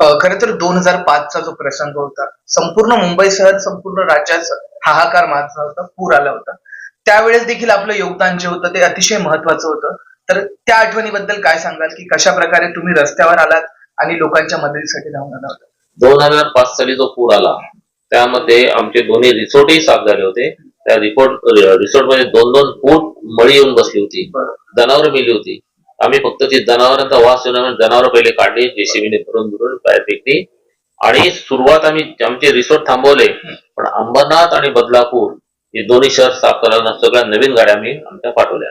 खर तर दोन हजार पाचचा जो प्रसंग होता संपूर्ण मुंबई शहर संपूर्ण राज्याचा हाहाकार माजला होता पूर आला होता. त्यावेळेस देखील आपलं योगदान जे होतं ते अतिशय महत्वाचं होतं. तर त्या आठवणीबद्दल काय सांगाल? की कशा प्रकारे तुम्ही रस्त्यावर आलात आणि लोकांच्या मदतीसाठी धावून आला होता? दोन हजार पाच साली जो पूर आला त्यामध्ये आमचे दोन्ही रिसोर्टही साफ झाले होते. त्या रिपोर्ट रिसोर्टमध्ये दोन दोन फूट मळी येऊन बसली होती. जनावर मेली होती. आम्ही फक्त ती जनावरांचा वास येऊन जनावर पहिले काढली जेसीबीने भरून भरून बाहेर फेकली. आणि सुरुवात आम्ही आमचे रिसोर्ट थांबवले. पण अंबरनाथ आणि बदलापूर हे दोन्ही शहर साफ करायला सगळ्या नवीन गाड्या आम्ही आमच्या पाठवल्या.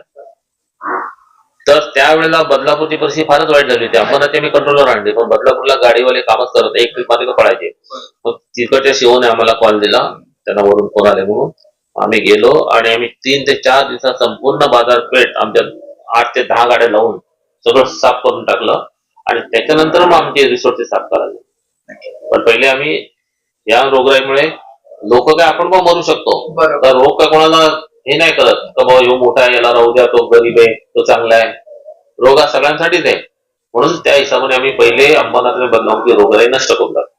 तर त्यावेळेला बदलापूरची परिस्थिती फारच वाईट झाली होती. अंबरनाथची आम्ही कंट्रोलवर आणली पण बदलापूरला गाडीवाले कामच करत एक ट्रिपमध्ये पळायचे. मग तिकडच्या शिवने आम्हाला कॉल दिला. त्यांना वरून फोन आले म्हणून. आम्ही गेलो आणि आम्ही तीन ते चार दिवसात संपूर्ण बाजारपेठ आमच्या आठ ते दहा गाड्या लावून सगळं साफ करून टाकलं आणि त्याच्यानंतर मग आमचे रिसोर्सेस साफ करायचे. पण पहिले आम्ही या रोगराईमुळे लोक काय आपण पण मरू शकतो. तर रोग काय कोणाला हे नाही करत का बाबा ह्यो मोठा आहे याला राहू द्या तो गरीब आहे तो चांगला आहे. रोग हा सगळ्यांसाठीच आहे. म्हणून त्या हिशोबाने आम्ही पहिले अंबरनाथ आणि बदनापूरची रोगराई नष्ट करून टाकली.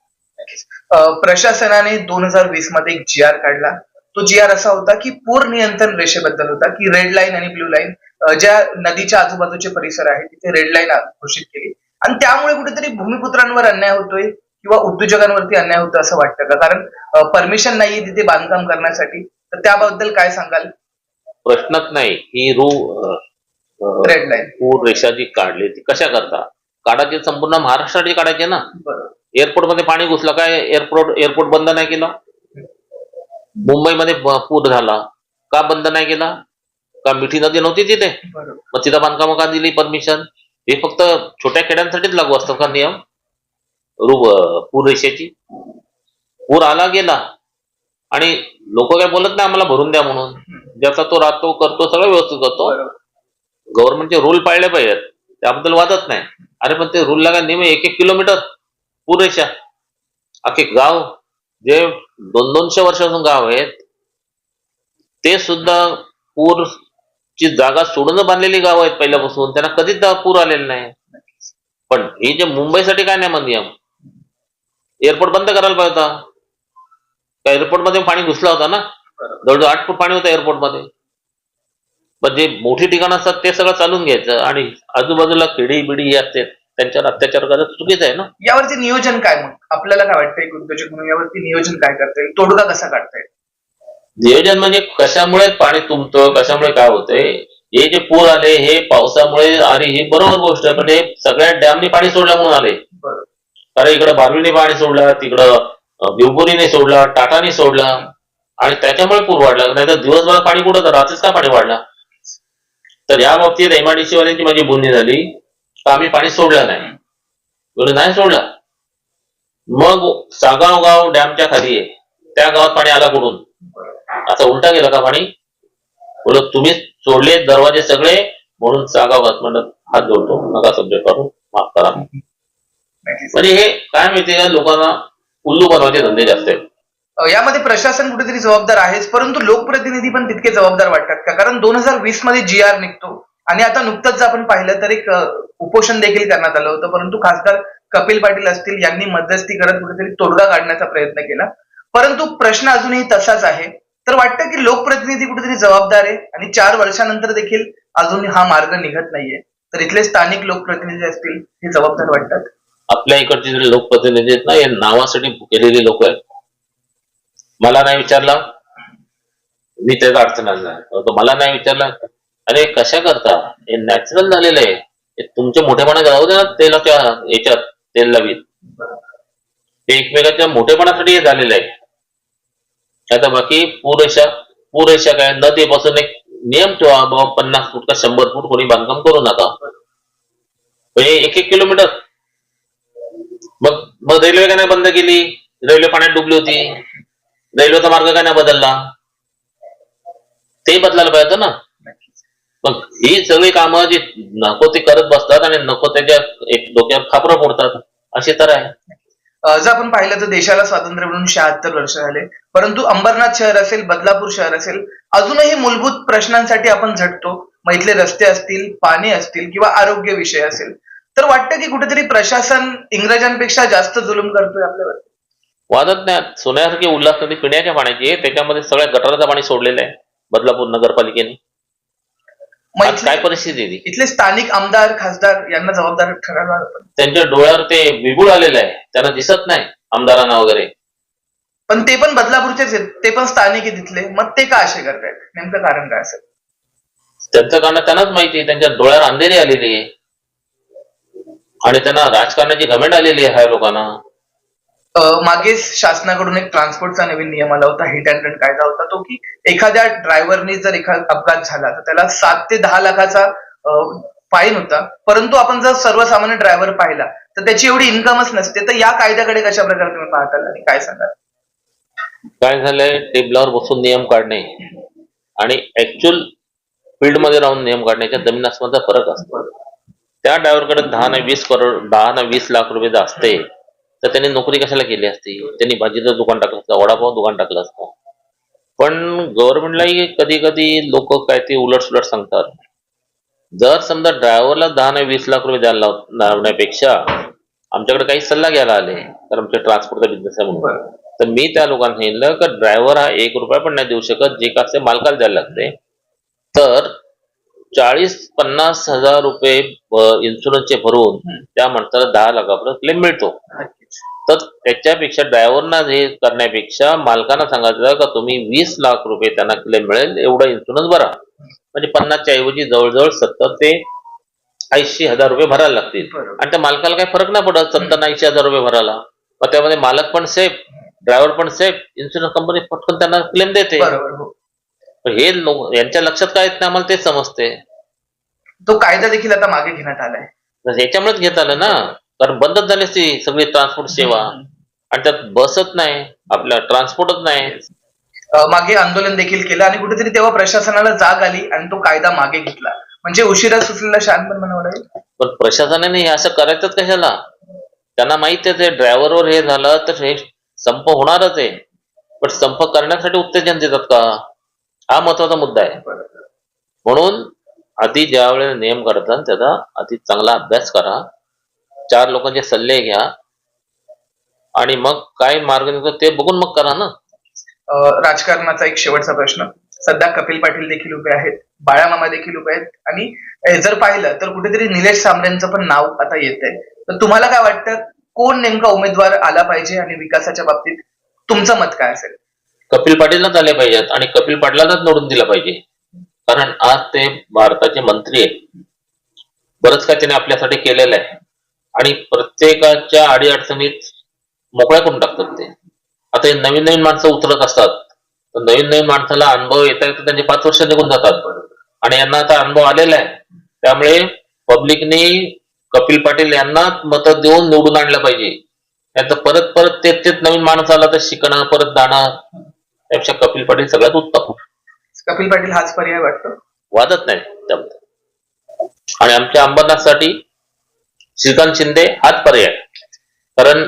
अं, प्रशासनाने दोन हजार वीसमध्ये एक जी आर काढला. तो जी आर असा होता की पूर नियंत्रण रेषेबद्दल होता की रेड लाईन आणि ब्ल्यू लाईन ज्या नदीच्या आजूबाजूचे परिसर आहे तिथे रेड लाईन घोषित केली. आणि त्यामुळे कुठेतरी भूमिपुत्रांवर अन्याय होतोय किंवा उद्योजकांवरती अन्याय होतो असं वाटतं का? कारण परमिशन नाहीये तिथे बांधकाम करण्यासाठी. तर त्याबद्दल काय सांगाल? प्रश्नच नाही. ही रू रेड लाईन पूर रेषा जी काढली ती कशा करता? काढायची संपूर्ण महाराष्ट्राची काढायची ना? एअरपोर्टमध्ये पाणी घुसलं काय? एअरपोर्ट एअरपोर्ट बंद नाही केलं? मुंबईमध्ये पूर झाला. का बंद नाही केला? का मिठी नदी नव्हती तिथे? मग तिथं बांधकाम का दिली परमिशन? हे फक्त छोट्या खेड्यांसाठीच लागू असतात का नियम? रू पूर रेषेची. पूर आला गेला. आणि लोक काय बोलत नाही आम्हाला भरून द्या म्हणून. ज्याचा तो राहतो करतो सगळं व्यवस्थित करतो. गव्हर्नमेंटचे रूल पाळले पाहिजेत. त्याबद्दल वादत नाही. अरे पण ते रूल लागा नेहमी एक एक किलोमीटर पुरेशा अख्खे गाव जे दोन दोनशे वर्षापासून गाव आहेत ते सुद्धा पूरची जागा सोडून बांधलेली गाव आहेत पहिल्यापासून. त्यांना कधीच पूर आलेला नाही. पण हे जे मुंबईसाठी काय नाही नियम एअरपोर्ट बंद करायला पाहिजे होता. एअरपोर्टमध्ये पाणी घुसला होता ना? जवळजवळ आठ फूट पाणी होतं एअरपोर्टमध्ये पण जे मोठी ठिकाणं असतात ते सगळं चालून घ्यायचं. आणि आजूबाजूला खेडी बिडी हे असते. त्यांच्यावर अत्याचार करणं चुकीचं आहे ना? यावरती नियोजन काय मग? आपल्याला काय वाटतं एक उद्योजक म्हणून यावरती नियोजन काय करता येईल? तोडगा कसा काढता येईल? नियोजन म्हणजे कशामुळे पाणी तुंबतं कशामुळे काय होतंय? हे जे पूर आले हे पावसामुळे आणि ही बरोबर गोष्ट आहे पण हे सगळ्या डॅमनी पाणी सोडलं म्हणून आले. कारण इकडे बारवीने पाणी सोडलं तिकडं बिवपुरीने सोडलं टाटाने सोडलं आणि त्याच्यामुळे पूर वाढला. नाही तर दिवसभर पाणी कुठं तर रात्रीच का पाणी वाढला? तर या बाबतीत एमआयडीसी वाल्यांची माझी बोलणी झाली. तर आम्ही पाणी सोडलं नाही. बोलले नाही सोडलं. मग सागाव गाव डॅमच्या खाली आहे. त्या गावात पाणी आला कुठून? आता उलटा गेला का पाणी? बोलत तुम्ही सोडले दरवाजे सगळे म्हणून सागाव म्हणत हात जोडतो. नका सब्जेक्ट करू. माफ करा. म्हणजे हे काय माहितीये का? लोकांना उल्लू बनवायचे धंदे जास्त आहेत. यामध्ये प्रशासन कुठेतरी जबाबदार आहेच परंतु लोकप्रतिनिधी पण तितके जबाबदार वाटतात का? कारण दोन हजार वीसमध्ये जी आर निघतो. आणि आता नुकतंच जर आपण पाहिलं तर एक उपोषण देखील करण्यात आलं होतं. परंतु खासदार कपिल पाटील असतील यांनी मध्यस्थी करत कुठेतरी तोडगा काढण्याचा प्रयत्न केला. परंतु प्रश्न अजूनही तसाच आहे. तर वाटतं की लोकप्रतिनिधी कुठेतरी जबाबदार आहे आणि चार वर्षानंतर देखील अजून हा मार्ग निघत नाहीये. तर इथले स्थानिक लोकप्रतिनिधी असतील हे जबाबदार वाटतात? आपल्या इकडचे जे लोकप्रतिनिधी आहेत ना हे नावासाठी केलेले लोक आहेत. मला नाही विचारला. मी त्याचा अडचण आणला मला नाही विचारला. अरे कशा करता? हे नॅचरल झालेलं आहे. हे तुमच्या मोठेपणा जाऊ दे ना तेलाच्या याच्यात तेल लावीत. ते एकमेकाच्या मोठेपणासाठी हे झालेलं आहे. आता बाकी पुरेशा पुरेशा काय? नदीपासून एक नियम ठेवा बाबा पन्नास फूट का शंभर फूट कोणी बांधकाम करू नका. म्हणजे एक एक किलोमीटर. मग मग रेल्वे का नाही बंद केली रेल्वे पाण्यात डुबली होती. रेल्वेचा मार्ग का नाही बदलला? ते बदलायला पाहिजे ना. पण ही सगळी कामं जी नको ते करत बसतात आणि नको त्याच्या एक डोक्यावर खापरं फोडतात अशी तर आहे. जर आपण पाहिलं तर देशाला स्वातंत्र्य मिळून शहात्तर वर्ष झाले. परंतु अंबरनाथ शहर असेल बदलापूर शहर असेल अजूनही मूलभूत प्रश्नांसाठी आपण झटतो. मग इथले रस्ते असतील पाणी असतील किंवा आरोग्य विषय असेल. तर वाटतं की कुठेतरी प्रशासन इंग्रजांपेक्षा जास्त जुलूम करतोय आपल्यावर? वादत नाही. सोन्यासारखी उल्हास नदी पिण्याच्या पाण्याची त्याच्यामध्ये सगळ्या गटाराचं पाणी सोडलेलं आहे. बदलापूर नगरपालिकेने. मग आज काय इथले- परिस्थिती आहे ती? इथले स्थानिक आमदार खासदार यांना जबाबदार ठरायला. त्यांच्या डोळ्यावर ते बिगुळ आलेलं आहे. त्यांना दिसत नाही आमदारांना वगैरे. पण ते पण बदलापूरचेच आहेत. ते पण स्थानिक आहे तिथले मग ते का असे करतायत? नेमकं कारण काय असेल? त्यांचं कारण त्यांनाच माहिती आहे. त्यांच्या डोळ्यावर अंधेरी आलेली आहे. आणि त्यांना राजकारणाची घमेंड आलेली आहे ह्या लोकांना. मागे शासनाकडून एक ट्रान्सपोर्टचा नवीन नियम आला होता हिट अँड रन कायदा होता तो की एखाद्या ड्रायव्हरनी जर एखादा अपघात झाला तर त्याला सात ते दहा लाखाचा फाईन होता. परंतु आपण जर सर्वसामान्य ड्रायव्हर पाहिला तर त्याची एवढी इन्कमच नसते तर या कायद्याकडे कशा प्रकारे तुम्ही पाहताल आणि काय सांगाल? काय झालंय? टेबलावर बसून नियम काढणे. आणि ऍक्च्युअल फील्डमध्ये राहून नियम काढण्याच्या जमीन आसमानचा फरक असतो. त्या ड्रायव्हरकडे दहा ना वीस करोड दहा ना वीस लाख रुपये जास्त असते तर त्यांनी नोकरी कशाला केली असती? त्यांनी भाजीचं दुकान टाकलं असतं वडापाव दुकान टाकलं असतं. पण गव्हर्नमेंटलाही कधी कधी लोक काय ते उलट सुलट सांगतात. जर समजा ड्रायव्हरला दहा ना वीस लाख रुपये द्यायला लावण्यापेक्षा आमच्याकडे काही सल्ला घ्यायला आले तर आमच्या ट्रान्सपोर्टचा बिझनेस आहे म्हणून. तर मी त्या लोकांना सांगितलं की ड्रायव्हर हा एक रुपया पण नाही देऊ शकत जे का असते मालकाला द्यायला लागते. तर चाळीस पन्नास हजार रुपये इन्शुरन्सचे भरून त्या माणसाला दहा लाखापर्यंत क्लेम मिळतो. तर त्याच्यापेक्षा ड्रायव्हरना हे करण्यापेक्षा मालकांना सांगायचं का तुम्ही वीस लाख रुपये त्यांना क्लेम मिळेल एवढा इन्शुरन्स भरा. म्हणजे पन्नासच्या ऐवजी जवळजवळ सत्तर ते ऐंशी हजार रुपये भरायला लागतील. आणि त्या मालकाला काही फरक नाही पडत सत्तर ऐंशी हजार रुपये भरायला. मग त्यामध्ये मालक पण सेफ ड्रायव्हर पण सेफ इन्शुरन्स कंपनी पटकन त्यांना क्लेम देते. हो. हे लोक यांच्या लक्षात काय येत नाही आम्हाला तेच समजते. तो कायदा देखील आता मागे घेण्यात आलाय. तर ह्याच्यामुळेच घेत आलं ना. कारण बंदच झाली असती सगळी ट्रान्सपोर्ट सेवा. आणि त्यात बसच नाही आपल्या ट्रान्सपोर्टच नाही. अं, मागे आंदोलन देखील केलं आणि कुठेतरी तेव्हा प्रशासनाला जाग आली आणि तो कायदा मागे घेतला. म्हणजे उशिरा सुचलेला शान पण म्हणावं लागेल. पण प्रशासनाने हे असं करायचंच कशाला? त्यांना माहिती आहे ते ड्रायव्हरवर हे झालं तर हे संप होणारच आहे. पण संप करण्यासाठी उत्तेजन देतात का? हा महत्त्वाचा मुद्दा आहे. म्हणून आधी ज्या वेळेला नियम काढतात त्याचा आधी चांगला अभ्यास करा. चार लोकांचे सल्ले घ्या. आणि मग काय मार्ग निघतो ते बघून मग करा ना. राजकारणाचा एक शेवटचा प्रश्न. सध्या कपिल पाटील देखील उभे आहेत बाळामामा देखील उभे आहेत. आणि जर पाहिलं तर कुठेतरी निलेश सामरेंचं पण नाव आता येत आहे तर तुम्हाला काय वाटतं कोण नेमका उमेदवार आला पाहिजे आणि विकासाच्या बाबतीत तुमचं मत काय असेल? कपिल पाटीललाच आले पाहिजेत आणि कपिल पाटलालाच निवडून दिलं पाहिजे. कारण आज ते भारताचे मंत्री आहेत. बरंच काय त्याने आपल्यासाठी केलेलं आहे. आणि प्रत्येकाच्या अडीअडचणीत मोकळ्या करून टाकतात ते. आता हे नवीन नवीन माणसं उतरत असतात. तर नवीन नवीन माणसाला अनुभव येता येता त्यांचे पाच वर्ष निघून जातात. आणि यांना आता अनुभव आलेला आहे. त्यामुळे पब्लिकने कपिल पाटील यांना मतं देऊन निवडून आणलं पाहिजे. त्यांचं परत परत तेच तेच नवीन माणूस आला तर शिकणं परत जाणं त्यापेक्षा कपिल पाटील सगळ्यात उत्तम. कपिल पाटील हाच पर्याय वाटतो? वादत नाही त्यामध्ये. आणि आमच्या अंबरनाथसाठी श्रीकांत शिंदे हाच पर्याय. कारण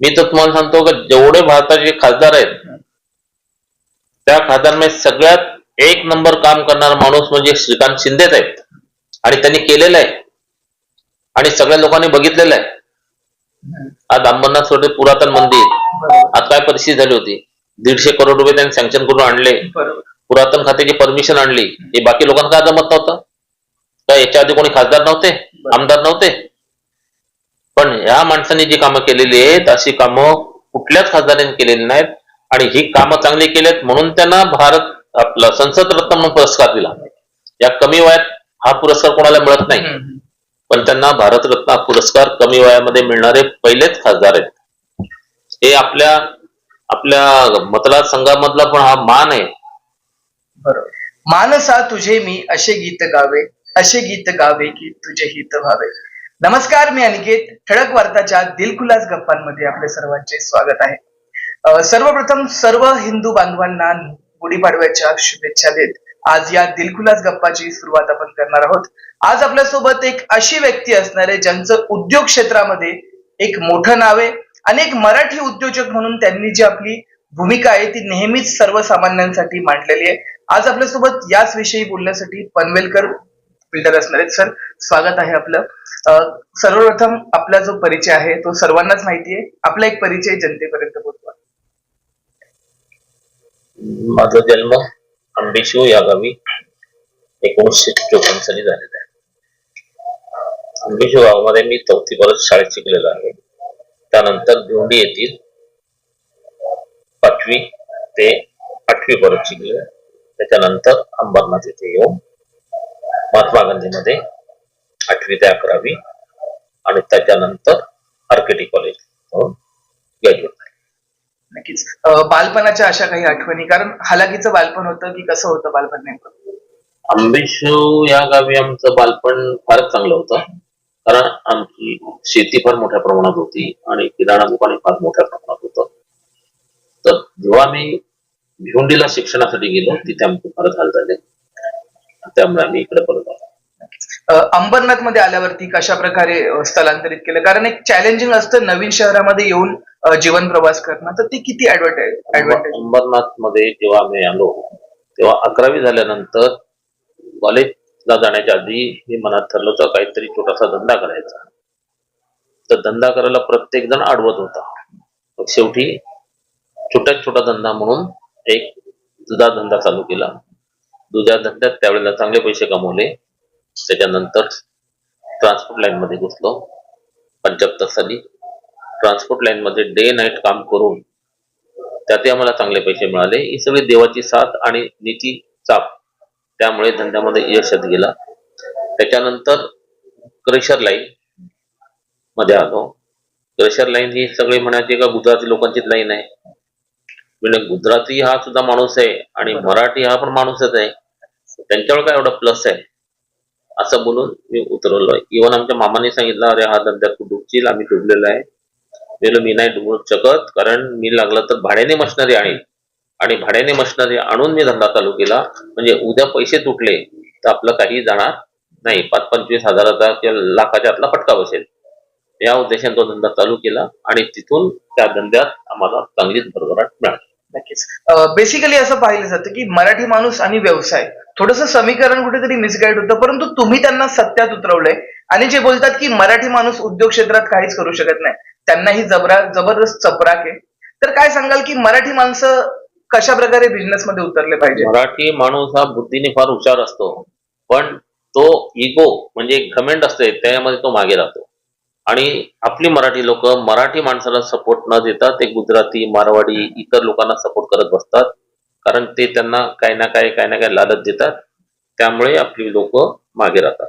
मी तर तुम्हाला सांगतो की जेवढे भारताचे खासदार आहेत त्या खासदारांमध्ये सगळ्यात एक नंबर काम करणारा माणूस म्हणजे श्रीकांत शिंदेच आहेत. आणि त्यांनी केलेलं आहे. आणि सगळ्या लोकांनी बघितलेलं आहे. आज अंबरनाथ सोडे पुरातन मंदिर. आज काय परिस्थिती झाली होती? दीडशे करोड रुपये त्यांनी सँक्शन करून आणले. पुरातन खात्याची परमिशन आणली. हे बाकी लोकांना काय जमत नव्हतं? का याच्या आधी कोणी खासदार नव्हते? आमदार नव्हते? पण ह्या माणसांनी जी कामं केलेली आहेत अशी कामं कुठल्याच खासदारांनी केलेली नाहीत. आणि ही कामं चांगली केलेत म्हणून त्यांना भारत आपला संसद रत्न म्हणून पुरस्कार दिला. या कमी वयात हा पुरस्कार कोणाला मिळत नाही. पण त्यांना भारतरत्न पुरस्कार कमी वयामध्ये मिळणारे पहिलेच खासदार आहेत. हे आपल्या आपल्या मतदारसंघामधला पण हा मान आहे. बरोबर. मानसा तुझे मी असे गीत गावे असे गीत गावे की तुझे हित व्हावे. नमस्कार मी अनिकेत. ठळक वार्ताच्या दिलखुलास गप्पांमध्ये आपले सर्वांचे स्वागत आहे. सर्वप्रथम सर्व हिंदू बांधवांना गुढीपाडव्याच्या शुभेच्छा देत आज या दिलखुलास गप्पाची सुरुवात आपण करणार आहोत. आज आपल्यासोबत एक अशी व्यक्ती असणार आहे ज्यांचं उद्योग क्षेत्रामध्ये एक मोठं नाव आहे. आणि एक मराठी उद्योजक म्हणून त्यांनी जी आपली भूमिका आहे ती नेहमीच सर्वसामान्यांसाठी मांडलेली आहे. आज आपल्यासोबत याच विषयी बोलण्यासाठी पनवेलकर बिल्डर असणार आहेत. सर स्वागत आहे आपलं. सर्वप्रथम आपला जो परिचय आहे तो सर्वांनाच माहिती आहे. आपला एक परिचय जनतेपर्यंत पोहोचवा. माझा जन्म आंबेशिव या गावी एकोणीसशे चोपन्न साली झालेला आहे. आंबेशिव गावामध्ये मी चौथी परत शाळेत शिकलेलो आहे. त्यानंतर धोंडी येथील पाचवी ते आठवी परत शिकले त्याच्यानंतर अंबरनाथ येथे येऊन महात्मा गांधीमध्ये आठवी ते अकरावी आणि त्याच्यानंतर आर्किटी कॉलेज ग्रॅज्युएट नक्कीच. बालपणाच्या अशा काही आठवणी कारण हालाकीचं बालपण होतं की कसं होतं बालपण नेमकं? आंबेशिव या गावी आमचं बालपण फारच चांगलं होतं कारण आमची शेती फार मोठ्या प्रमाणात होती आणि किराणा दुकाने फार मोठ्या प्रमाणात होतं. तर जेव्हा आम्ही भिवंडीला शिक्षणासाठी गेलो तिथे आमचे फारच हाल झाले. त्यामुळे आम्ही इकडे परत आलो. अंबरनाथमध्ये आल्यावरती कशा प्रकारे स्थलांतरित केलं? कारण एक चॅलेंजिंग असतं नवीन शहरामध्ये येऊन जीवन प्रवास करणं. तर ते किती ऍडव्हान्टेज अंबरनाथमध्ये जेव्हा आम्ही आलो तेव्हा अकरावी झाल्यानंतर कॉलेजला जाण्याच्या आधी मी मनात ठरलं होतं काहीतरी छोटासा धंदा करायचा. तर धंदा करायला प्रत्येक जण अडवत होता. मग शेवटी छोट्यात छोटा धंदा म्हणून एक दुधा धंदा चालू केला. दुधा धंद्यात त्यावेळेला चांगले पैसे कमवले. त्याच्यानंतर ट्रान्सपोर्ट लाईन मध्ये घुसलो. पंच्याहत्तर साली. ट्रान्सपोर्ट लाईन मध्ये डे नाईट काम करून त्यातही आम्हाला चांगले पैसे मिळाले. ही सगळी देवाची साथ आणि नीती चाप त्यामुळे धंद्यामध्ये यश येत गेला. त्याच्यानंतर क्रेशर लाईन मध्ये आलो. क्रेशर लाईन ही सगळी म्हणायची का गुजराती लोकांचीच लाईन आहे. म्हणजे गुजराती हा सुद्धा माणूस आहे आणि मराठी हा पण माणूसच आहे. त्यांच्यावर काय एवढा प्लस आहे? असं बोलून मी उतरवलो. इव्हन आमच्या मामाने सांगितलं अरे हा धंद्यात तू डुबशील आम्ही डुबलेलो आहे. म्हणलं, मी नाही डुबू शकत कारण मी लागलं तर भाड्याने मशिनरी आणीन. आणि भाड्याने मशिनरी आणून मी धंदा चालू केला. म्हणजे उद्या पैसे तुटले तर आपलं काही जाणार नाही. पाच पंचवीस हजाराचा किंवा लाखाच्या आतला फटका बसेल. या उद्देशाने तो धंदा चालू केला आणि तिथून त्या धंद्यात आम्हाला चांगलीच भरभराट मिळाली. नक्कीच. बेसिकली असं पाहिलं जातं की मराठी माणूस आणि व्यवसाय थोडंसं समीकरण कुठेतरी मिसगाईड होतं परंतु तुम्ही त्यांना सत्यात उतरवलंय आणि जे बोलतात की मराठी माणूस उद्योग क्षेत्रात काहीच करू शकत नाही त्यांना ही जबरा जबरदस्त चपराक आहे. तर काय सांगाल की मराठी माणसं कशा प्रकारे बिझनेस मध्ये उतरले पाहिजे? मराठी माणूस हा बुद्धीने फार हुशार असतो पण तो इगो म्हणजे घमेंड असते त्यामध्ये तो मागे राहतो आणि आपली मराठी लोक मराठी माणसाला सपोर्ट न देता ते गुजराती मारवाडी इतर लोकांना सपोर्ट करत बसतात. कारण ते त्यांना काही ना काही काही ना काही लालच देतात. त्यामुळे आपली लोक मागे राहतात.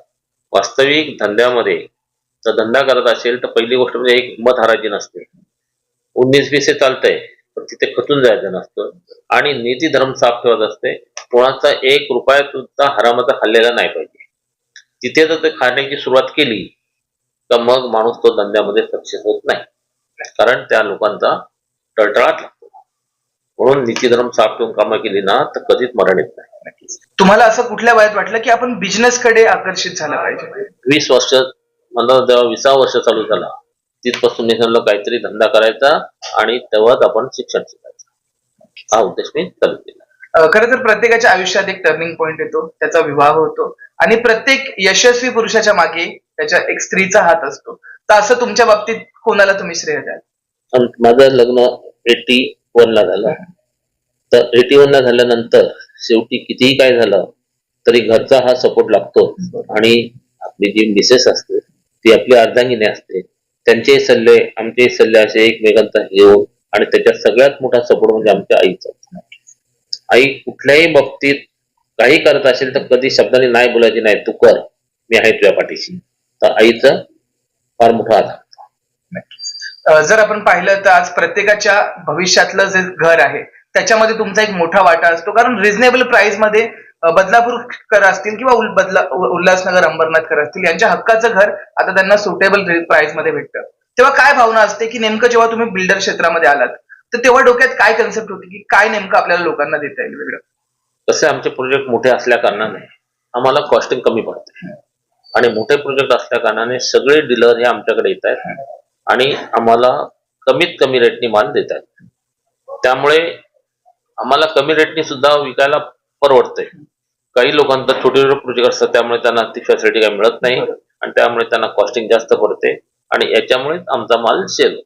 वास्तविक धंद्यामध्ये जर धंदा करत असेल तर पहिली गोष्ट म्हणजे एक मत हारायची नसते. उन्नीस वीस हे चालतंय पण तिथे खचून जायचं नसतं. आणि नीती धर्म साफ ठेवत असते. कोणाचा एक रुपया सुद्धा हरामाचा खाल्लेला नाही पाहिजे. तिथे जर ते खाण्याची सुरुवात केली तर मग माणूस तो धंद्यामध्ये सक्सेस होत नाही. कारण त्या लोकांचा टळटळाट लागतो. म्हणून नीती धर्म साफ ठेवून कामं केली ना तर कधीच मरण येत नाही. तुम्हाला असं कुठल्या वयात वाटलं की आपण बिझनेस कडे आकर्षित झालं पाहिजे? वीस वर्ष मला जेव्हा विसावा वर्ष चालू झाला. तिथपासून मी सांगलो काहीतरी धंदा करायचा आणि तेव्हाच आपण शिक्षण शिकायचं. हा उद्देश मी चालू केला. खरं तर प्रत्येकाच्या आयुष्यात एक टर्निंग पॉइंट येतो त्याचा विवाह होतो. आणि प्रत्येक यशस्वी पुरुषाच्या मागे त्याच्या एक स्त्रीचा हात असतो. तर असं तुमच्या बाबतीत कोणाला तुम्ही श्रेय द्याल? माझं लग्न एटी वन ला झालं. तर एटी वन ला झाल्यानंतर शेवटी कितीही काय झालं तरी घरचा हा सपोर्ट लागतो. आणि आपली जी मिसेस असते ती आपली अर्धांगिनी असते. त्यांचे सल्ले आमचे सल्ले असे एकमेकांचा घेऊन आणि त्याच्यात सगळ्यात मोठा सपोर्ट म्हणजे आमच्या आईचा. आई कुठल्याही बाबतीत काही करत असेल तर कधी शब्दाने नाही बोलायची नाही तू कर. मी आहे तुझ्या पाठीशी. तर आईचं फार मोठा आधार जर आपण पाहिलं तर आज प्रत्येकाच्या भविष्यातलं जे घर आहे त्याच्यामध्ये तुमचा एक मोठा वाटा असतो. कारण रिझनेबल प्राइसमध्ये अ, बदलापूरकर असतील किंवा बदला उल्हासनगर अंबरनाथकर असतील यांच्या हक्काचं घर आता त्यांना सुटेबल प्राइसमध्ये भेटतं. तेव्हा काय भावना असते की नेमकं जेव्हा तुम्ही बिल्डर क्षेत्रामध्ये आलात तर तेव्हा डोक्यात काय कन्सेप्ट होती की काय नेमकं आपल्याला लोकांना देता येईल वेगळं? तसे आमचे प्रोजेक्ट मोठे असल्या कारणाने आम्हाला कॉस्टिंग कमी पडते. आणि मोठे प्रोजेक्ट असल्या कारणाने सगळे डीलर हे आमच्याकडे येत आहेत. आणि आम्हाला कमीत कमी रेटनी माल देत आहेत. त्यामुळे आम्हाला कमी रेटनी सुद्धा विकायला परवडते काही लोकांचा छोटे छोटे प्रोजेक्ट असतात त्यामुळे त्यांना ती फॅसिलिटी काही मिळत नाही आणि त्यामुळे त्यांना कॉस्टिंग जास्त पडते आणि याच्यामुळेच आमचा माल सेल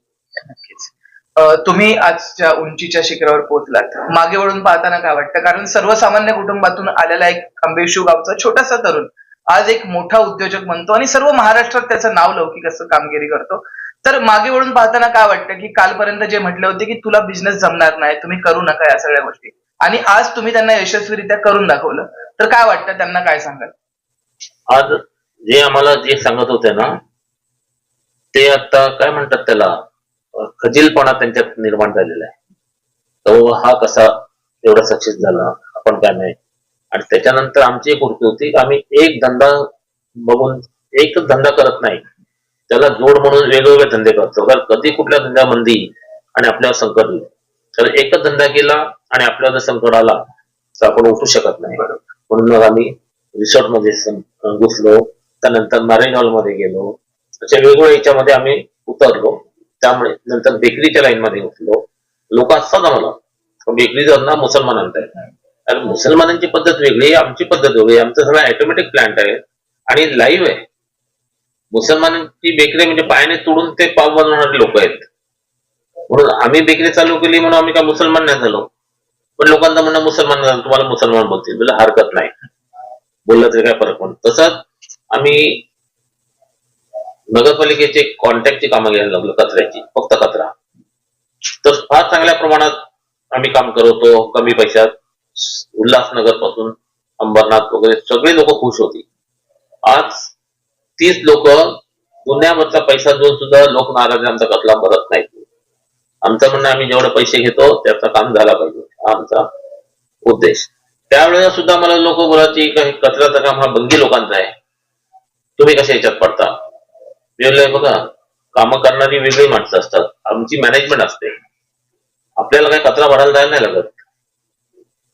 तुम्ही आजच्या उंचीच्या शिखरावर पोहोचलात. मागे वळून पाहताना काय वाटतं? कारण सर्वसामान्य कुटुंबातून आलेला एक आंबेशू गावचा छोटासा तरुण आज एक मोठा उद्योजक बनतो आणि सर्व महाराष्ट्रात त्याचं नाव लौकिक असं कामगिरी करतो. तर मागे वळून पाहताना काय वाटतं की कालपर्यंत जे म्हटले होते की तुला बिझनेस जमणार नाही तुम्ही करू नका या सगळ्या गोष्टी. आणि आज तुम्ही त्यांना यशस्वीरित्या करून दाखवलं. तर काय वाटतं त्यांना काय सांगाल? आज जे आम्हाला जे सांगत होते ना ते आता काय म्हणतात त्याला खजिलपणा खजीलपणा त्यांच्यात निर्माण झालेला आहे. तो हा कसा एवढा सक्सेस झाला आपण काय नाही. आणि त्याच्यानंतर आमची एक वृत्ती होती की आम्ही एक धंदा बघून एकच धंदा करत नाही. त्याला जोड म्हणून वेगवेगळे धंदे करतो. कारण कधी कुठल्या धंद्यामध्ये आणि आपल्यावर संकट येईल. तर एकच धंदा केला आणि आपल्याला जर संकट आला तर आपण उठू शकत नाही. म्हणून मग आम्ही रिसॉर्टमध्ये घुसलो. त्यानंतर मॅरेज हॉलमध्ये गेलो. अशा वेगवेगळ्या याच्यामध्ये आम्ही उतरलो. त्यामुळे नंतर बेकरीच्या लाईनमध्ये घुसलो लोक असतात आम्हाला. बेकरी ना मुसलमानांत आहे आणि मुसलमानांची पद्धत वेगळी आमची पद्धत वेगळी आमचं सगळं ऑटोमॅटिक प्लांट आहे आणि लाईव्ह आहे. मुसलमानांची बेकरी म्हणजे पायाने तोडून ते पाव बनवणारे लोक आहेत. म्हणून आम्ही बेकरी चालू केली म्हणून आम्ही काय मुसलमान नाही झालो. पण लोकांना म्हणणं मुसलमान झालं तुम्हाला मुसलमान बोलतील. तुला हरकत नाही. बोललं तरी काय फरक पण तसंच आम्ही नगरपालिकेचे कॉन्ट्रॅक्टची कामं घ्यायला लागलो कचऱ्याची फक्त कचरा. तर फार चांगल्या प्रमाणात आम्ही काम करतो कमी पैशात. उल्हासनगरपासून अंबरनाथ वगैरे सगळे लोक खुश होती. आज तीच लोक पुण्यामधला पैसा देऊन सुद्धा लोक नाराज आमचा कचरा भरत नाही आमचं म्हणणं आम्ही जेवढे पैसे घेतो त्याचा काम झाला पाहिजे हा आमचा उद्देश. त्यावेळेला सुद्धा मला लोक बोलायची काही कचऱ्याचं काम हा बंगी लोकांचा आहे. तुम्ही कशा याच्यात पडता? मी बघा कामं करणारी वेगळी माणसं असतात. आमची मॅनेजमेंट असते. आपल्याला काही कचरा भरायला जायला नाही लागत.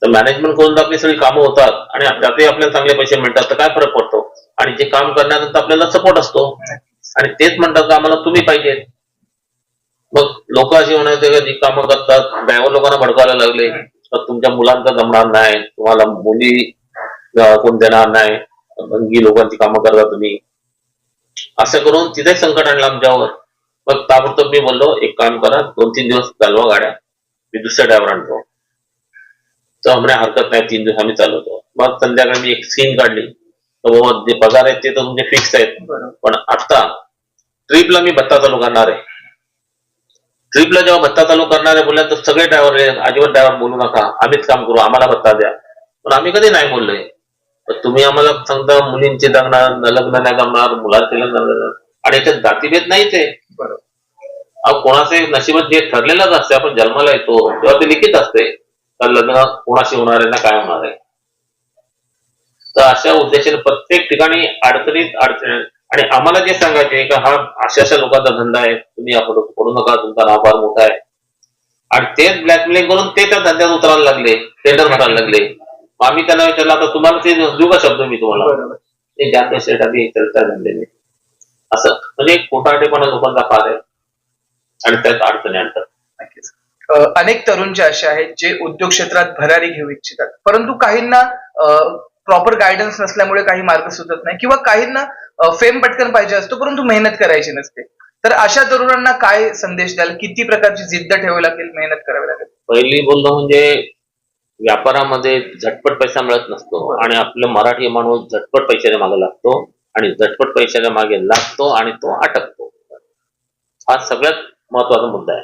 तर मॅनेजमेंट करून तर आपली सगळी कामं होतात आणि त्यातही आपल्याला चांगले पैसे मिळतात. तर काय फरक पडतो? आणि जे काम करण्यानंतर आपल्याला सपोर्ट असतो. आणि तेच म्हणतात का आम्हाला तुम्ही पाहिजे. मग लोक अशी म्हणायचे जी कामं करतात ड्रायव्हर लोकांना भडकायला लागले तर तुमच्या मुलांचा जमणार नाही तुम्हाला मुली कोण देणार नाही भंगी लोकांची कामं करता तुम्ही. असं करून तिथे संकट आणलं आमच्यावर. मग ताबडतोब मी बोललो एक काम करा दोन तीन दिवस चालवा गाड्या. मी दुसऱ्या ड्रायव्हर आणतो. तर म्हणे हरकत नाही तीन दिवस आम्ही चालवतो. मग संध्याकाळी मी एक स्कीम काढली. जे पगार आहेत ते तर तुमचे फिक्स आहेत. पण आता ट्रिपला मी भत्ता चालू करणार आहे. ट्रिपला जेव्हा भत्ता चालू करणार आहे बोलल्या तर सगळे ड्रायव्हर अजिबात ड्रायव्हर बोलू नका. आम्हीच काम करू आम्हाला भत्ता द्या. पण आम्ही कधी नाही बोललोय तुम्ही आम्हाला सांगता मुलींचे लग्न लग्न नाही जमणार मुलांचे लग्न. आणि याच्यात जातीभेद नाहीच आहे. कोणाचे नशिबात जे ठरलेलंच असते आपण जन्माला येतो तेव्हा ते लिखित असते. तर लग्न कोणाशी होणार आहे ना काय होणार आहे. तर अशा उद्देशाने प्रत्येक ठिकाणी अडचणीत अडचणी आणि आम्हाला जे सांगायचे का हा अशा अशा लोकांचा धंदा आहे तुम्ही यापुढे करू नका तुमचा नाव फार मोठा आहे. आणि तेच ब्लॅकमेलिंग करून ते त्या धंद्यात उतरायला लागले टेंडर भरायला लागले. मग आम्ही त्यांना विचारलं आता तुम्हाला ते देऊ का शब्द मी तुम्हाला? ते जास्त सेट आम्ही चर्चा धंदे असं म्हणजे खोटाटेपणा लोकांचा फार आहे. आणि त्यात अडचणी आणतात. अनेक तरुण जे असे आहेत जे उद्योग क्षेत्रात भरारी घेऊ इच्छितात. परंतु काहींना प्रॉपर गायडन्स नसल्यामुळे काही मार्ग सुचत नाही किंवा काहींना फेम पटकन पाहिजे असतो परंतु मेहनत करायची नसते. तर अशा तरुणांना काय संदेश द्याल? किती प्रकारची जिद्द ठेवावी लागेल मेहनत करावी लागेल? पहिली बोलणं म्हणजे व्यापारामध्ये झटपट पैसा मिळत नसतो आणि आपलं मराठी माणूस झटपट पैशाने मागे लागतो आणि झटपट पैशाने मागे लागतो आणि तो अटकतो. हा सगळ्यात महत्त्वाचा मुद्दा आहे.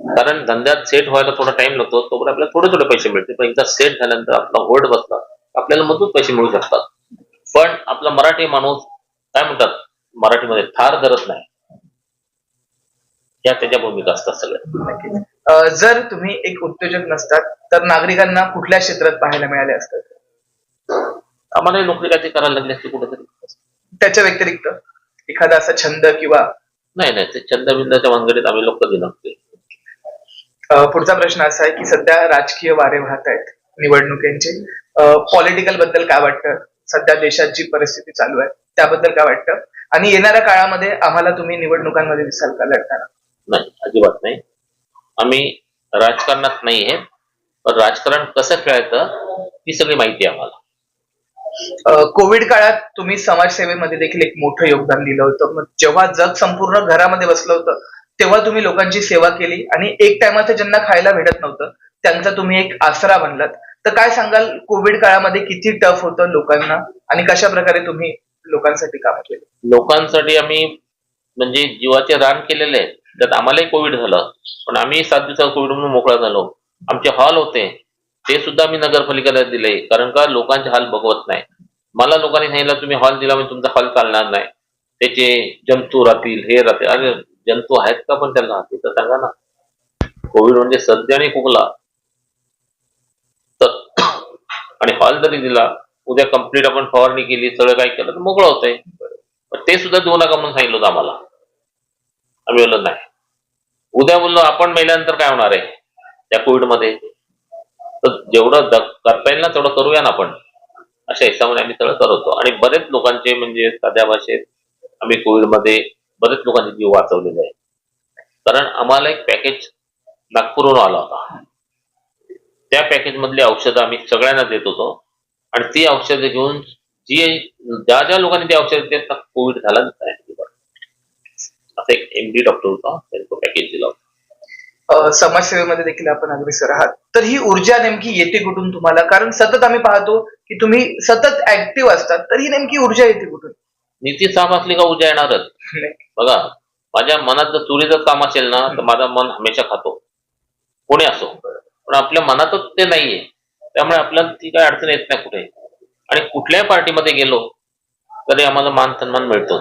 कारण धंद्यात सेट व्हायला थोडा टाइम लागतो तोपर्यंत आपल्याला थोडे थोडे पैसे मिळते. पण एकदा सेट झाल्यानंतर आपला होल्ड बसला आपल्याला मजबूत पैसे मिळू शकतात. पण आपला मराठी माणूस काय म्हणतात मराठीमध्ये थार धरत नाही. या त्याच्या भूमिका असतात सगळ्या. जर तुम्ही एक उद्योजक नसतात तर नागरिकांना कुठल्या क्षेत्रात पाहायला मिळाले असतात? आम्हाला नोकरी काहीतरी करायला लागली असते कुठेतरी. त्याच्या व्यतिरिक्त एखादा असा छंद किंवा नाही नाही ते चंदबिंदाच्या भानगडीत आम्ही लोक कधी नसते. पुढचा प्रश्न असा आहे की सध्या राजकीय वारे वाहत आहेत निवडणुकींचे. पॉलिटिकलबद्दल काय वाटतं? सध्या देशात जी परिस्थिती चालू आहे त्याबद्दल काय वाटतं? आणि येणाऱ्या काळामध्ये आम्हाला तुम्ही निवडणुकांमध्ये दिसाल का लढताना? नाही अजिबात नाही. आम्ही राजकारणात नाही आहे पण राजकारण कसं खेळायचं ही सगळी माहिती आहे आम्हाला. कोविड काळात तुम्ही समाजसेवेमध्ये देखील एक मोठं योगदान दिलं होतं. मग जेव्हा जग संपूर्ण घरामध्ये बसलं होतं तेव्हा तुम्ही लोकांची सेवा केली आणि एक टायमाचं ज्यांना खायला भेटत नव्हतं त्यांचा तुम्ही एक आसरा बनलात. तर काय सांगाल कोविड काळामध्ये किती टफ होतं लोकांना आणि कशा प्रकारे तुम्ही लोकांसाठी काम केलं? लोकांसाठी आम्ही म्हणजे जीवाचे रान केलेले आहे त्यात आम्हालाही कोविड झालं. पण आम्ही सात दिवसात कोविड म्हणून मोकळा झालो. आमचे हॉल होते. ते सुद्धा आम्ही नगरपालिकेला दिले. कारण का लोकांचे हाल बघवत नाही. मला लोकांनी सांगितलं तुम्ही हॉल दिला म्हणजे तुमचा हॉल चालणार नाही. त्याचे जंतू राहतील हे राहतील. अरे जंतू आहेत का पण त्यांना? ते तर सांगा ना. कोविड म्हणजे सध्याने आणि तर आणि हॉल जरी दिला उद्या कंप्लीट आपण फवारणी केली सगळं काय केलं तर मोकळं होतंय. पण ते सुद्धा देऊ नका म्हणून सांगितलं होतं आम्हाला. आम्ही बोललो नाही. उद्या बोललो आपण मेल्यानंतर काय होणार आहे? त्या कोविडमध्ये. तर जेवढं करता येईल ना तेवढं करूया ना आपण. अशा हिशोबाने आम्ही सगळं करतो. आणि बरेच लोकांचे म्हणजे साध्या भाषेत आम्ही कोविडमध्ये बरेच लोकांचे जीव वाचवलेले आहे कारण आम्हाला एक पॅकेज नागपूरहून आला होता. त्या पॅकेज मधली औषधं आम्ही सगळ्यांना देत होतो. आणि ती औषधं घेऊन जी ज्या ज्या लोकांनी ती औषधं त्यांना कोविड झाला असं एक एमडी डॉक्टर होता त्यांनी तो पॅकेज दिला होता. समाजसेवेमध्ये देखील आपण अग्रेसर आहात. तर ही ऊर्जा नेमकी येते कुठून तुम्हाला? कारण सतत आम्ही पाहतो की तुम्ही सतत ऍक्टिव्ह असतात तर ही नेमकी ऊर्जा येते कुठून? नीती साफ असली का उद्या येणारच. बघा माझ्या मनात जर चुरीचं काम असेल ना तर माझं मन हमेशा खातो. कोणी असो. पण आपल्या मनातच ते नाहीये. त्यामुळे आपल्याला ती काही अडचण येत नाही कुठे. आणि कुठल्याही पार्टीमध्ये गेलो तरी आम्हाला मान सन्मान मिळतो.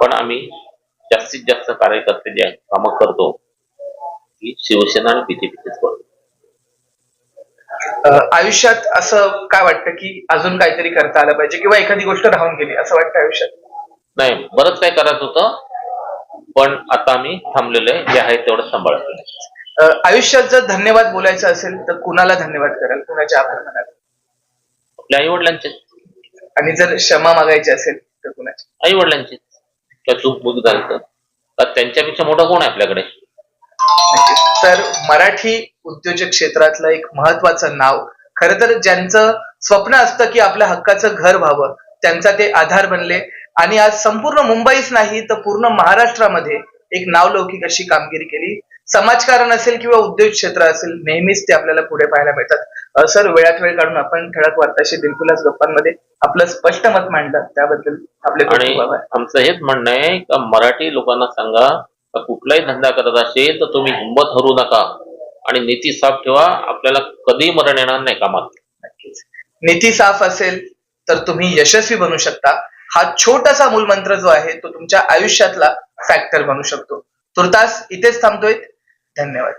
पण आम्ही जास्तीत जास्त कार्यकर्ते जे आहेत कामं करतो ही शिवसेना आणि बीजेपीचेच करतो. आयुष्यात असं काय वाटतं की अजून काहीतरी करता आलं पाहिजे किंवा एखादी गोष्ट राहून गेली असं वाटतं आयुष्यात? नाही बरंच काय करायचं होतं पण आता आम्ही थांबलेलो आहे जे आहे तेवढं सांभाळतो आयुष्यात जर धन्यवाद बोलायचं असेल तर कुणाला धन्यवाद कराल? कुणाचे आभार मानाल आपल्या आई वडिलांचे आणि जर क्षमा मागायची असेल तर कुणाची? आई वडिलांचे काय चूक बुक झालं तर. का त्यांच्यापेक्षा मोठा कोण आहे आपल्याकडे. तर मराठी उद्योजक क्षेत्रातलं एक महत्वाचं नाव खरं तर ज्यांचं स्वप्न असतं की आपल्या हक्काचं घर व्हावं त्यांचा ते आधार बनले. आणि आज संपूर्ण मुंबईच नाही तर पूर्ण महाराष्ट्रामध्ये एक नावलौकिक अशी कामगिरी केली. समाजकारण असेल किंवा उद्योग क्षेत्र असेल नेहमीच ते आपल्याला पुढे पाहायला मिळतात. सर वेळात वेळ काढून आपण ठळक वार्ताशी दिलखुलास गप्पांमध्ये आपलं स्पष्ट मत मांडलं त्याबद्दल आपले आणि. आमचं हेच म्हणणं आहे का मराठी लोकांना सांगा कुठलाही धंदा करत असेल तर तुम्ही हिंमत हरू नका. आणि नीती साफ ठेवा आपल्याला कधी मरण येणार नाही कामात. नक्कीच. नीती साफ असेल तर तुम्ही यशस्वी बनू शकता. हा छोटासा मूलमंत्र जो आहे तो तुमच्या आयुष्यातला फॅक्टर बनू शकतो. तुर्तास इथेच थांबतोय. धन्यवाद.